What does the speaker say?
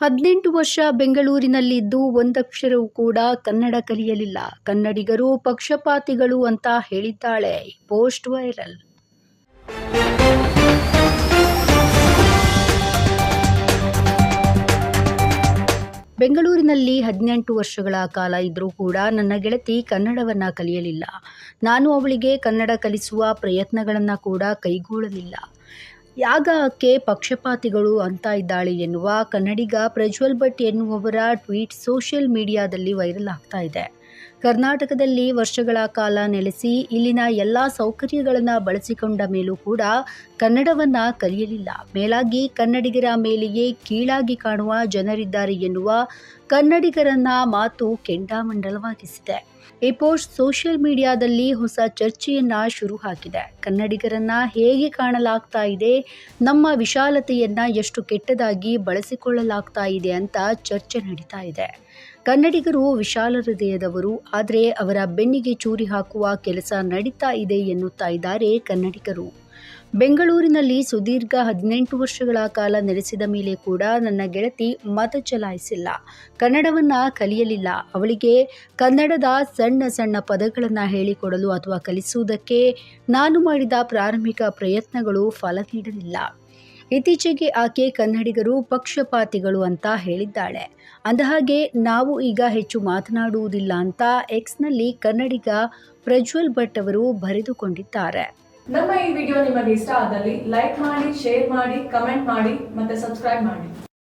ಹದಿನೆಂಟು ವರ್ಷ ಬೆಂಗಳೂರಿನಲ್ಲಿದ್ದು ಒಂದಕ್ಷರವೂ ಕೂಡ ಕನ್ನಡ ಕಲಿಯಲಿಲ್ಲ. ಕನ್ನಡಿಗರು ಪಕ್ಷಪಾತಿಗಳು ಅಂತ ಹೇಳಿದ್ದಾಳೆ. Post viral. ಬೆಂಗಳೂರಿನಲ್ಲಿ ಹದಿನೆಂಟು ವರ್ಷಗಳ ಕಾಲ ಇದ್ದರೂ ಕೂಡ ನನ್ನ ಗೆಳತಿ ಕನ್ನಡವನ್ನು ಕಲಿಯಲಿಲ್ಲ. ನಾನು ಅವಳಿಗೆ ಕನ್ನಡ ಕಲಿಸುವ ಪ್ರಯತ್ನಗಳನ್ನು ಕೂಡ ಕೈಗೂಡಲಿಲ್ಲ ಯಾಗ ಆಕೆ ಪಕ್ಷಪಾತಿಗಳು ಅಂತ ಇದ್ದಾಳೆ ಎನ್ನುವ ಕನ್ನಡಿಗ ಪ್ರಜ್ವಲ್ ಭಟ್ ಎನ್ನುವವರ ಟ್ವೀಟ್ ಸೋಷಿಯಲ್ ಮೀಡಿಯಾದಲ್ಲಿ ವೈರಲ್ ಆಗ್ತಾ ಇದೆ. ಕರ್ನಾಟಕದಲ್ಲಿ ವರ್ಷಗಳ ಕಾಲ ನೆಲೆಸಿ ಇಲ್ಲಿನ ಎಲ್ಲ ಸೌಕರ್ಯಗಳನ್ನು ಬಳಸಿಕೊಂಡ ಮೇಲೂ ಕೂಡ ಕನ್ನಡವನ್ನು ಕಲಿಯಲಿಲ್ಲ. ಮೇಲಾಗಿ ಕನ್ನಡಿಗರ ಮೇಲೆಯೇ ಕೀಳಾಗಿ ಕಾಣುವ ಜನರಿದ್ದಾರೆ ಎನ್ನುವ ಕನ್ನಡಿಗರನ್ನ ಮಾತು ಕೆಂಡಾಮಂಡಲವಾಗಿಸಿದೆ. ಈ ಪೋಸ್ಟ್ ಸೋಷಿಯಲ್ ಮೀಡಿಯಾದಲ್ಲಿ ಹೊಸ ಚರ್ಚೆಯನ್ನ ಶುರು ಹಾಕಿದೆ. ಕನ್ನಡಿಗರನ್ನ ಹೇಗೆ ಕಾಣಲಾಗ್ತಾ ಇದೆ, ನಮ್ಮ ವಿಶಾಲತೆಯನ್ನ ಎಷ್ಟು ಕೆಟ್ಟದಾಗಿ ಬಳಸಿಕೊಳ್ಳಲಾಗ್ತಾ ಇದೆ ಅಂತ ಚರ್ಚೆ ನಡೀತಾ ಇದೆ. ಕನ್ನಡಿಗರು ವಿಶಾಲ ಹೃದಯದವರು ಆದರೆ ಅವರ ಬೆನ್ನಿಗೆ ಚೂರಿ ಹಾಕುವ ಕೆಲಸ ನಡೀತಾ ಇದೆ ಎನ್ನುತ್ತಾ ಇದ್ದಾರೆ ಕನ್ನಡಿಗರು. ಬೆಂಗಳೂರಿನಲ್ಲಿ ಸುದೀರ್ಘ ಹದಿನೆಂಟು ವರ್ಷಗಳ ಕಾಲ ನೆಲೆಸಿದ ಮೇಲೆ ಕೂಡ ನನ್ನ ಗೆಳತಿ ಮತ ಚಲಾಯಿಸಿಲ್ಲ. ಕನ್ನಡವನ್ನು ಕಲಿಯಲಿಲ್ಲ. ಅವಳಿಗೆ ಕನ್ನಡದ ಸಣ್ಣ ಸಣ್ಣ ಪದಗಳನ್ನು ಹೇಳಿಕೊಡಲು ಅಥವಾ ಕಲಿಸುವುದಕ್ಕೆ ನಾನು ಮಾಡಿದ ಪ್ರಾರಂಭಿಕ ಪ್ರಯತ್ನಗಳು ಫಲ ನೀಡಲಿಲ್ಲ. ಇತ್ತೀಚೆಗೆ ಆಕೆ ಕನ್ನಡಿಗರು ಪಕ್ಷಪಾತಿಗಳು ಅಂತ ಹೇಳಿದ್ದಾಳೆ. ಅಂದಹಾಗೆ, ನಾವು ಈಗ ಹೆಚ್ಚು ಮಾತನಾಡುವುದಿಲ್ಲ ಅಂತ ಎಕ್ಸ್ನಲ್ಲಿ ಕನ್ನಡಿಗ ಪ್ರಜ್ವಲ್ ಭಟ್ ಅವರು ಬರೆದುಕೊಂಡಿದ್ದಾರೆ. ನಮ್ಮ ಈ ವಿಡಿಯೋ ನಿಮಗೆ ಇಷ್ಟ ಆದಲ್ಲಿ ಲೈಕ್ ಮಾಡಿ, ಶೇರ್ ಮಾಡಿ, ಕಮೆಂಟ್ ಮಾಡಿ, ಮತ್ತೆ ಸಬ್ಸ್ಕ್ರೈಬ್ ಮಾಡಿ.